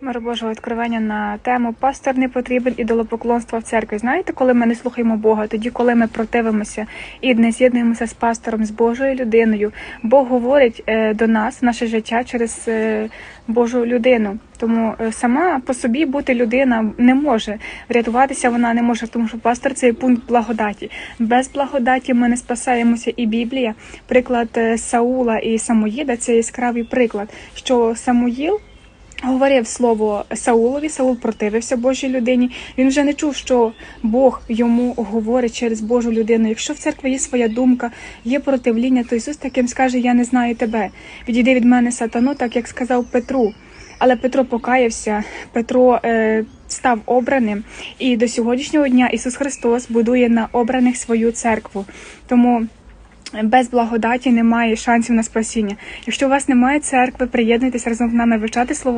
Мир Божого відкривання на тему пастор не потрібен ідолопоклонства в церкві. Знаєте, коли ми не слухаємо Бога, тоді, коли ми противимося і не з'єднуємося з пастором, з Божою людиною, Бог говорить е, до нас, наше життя через е, Божу людину. Тому е, сама по собі бути людина не може врятуватися. Вона не може, тому що пастор це пункт благодаті. Без благодаті ми не спасаємося. І Біблія, приклад Саула і Самоїда, це яскравий приклад, що Самуїл. Говорив слово Саулові, Саул противився Божій людині. Він вже не чув, що Бог йому говорить через Божу людину. Якщо в церкві є своя думка, є противління, то Ісус таким скаже: Я не знаю тебе. Відійди від мене сатану, так як сказав Петру. Але Петро покаявся, Петро е, став обраним, і до сьогоднішнього дня Ісус Христос будує на обраних свою церкву. Тому без благодаті немає шансів на спасіння. Якщо у вас немає церкви, приєднуйтесь разом з нами вивчати слово.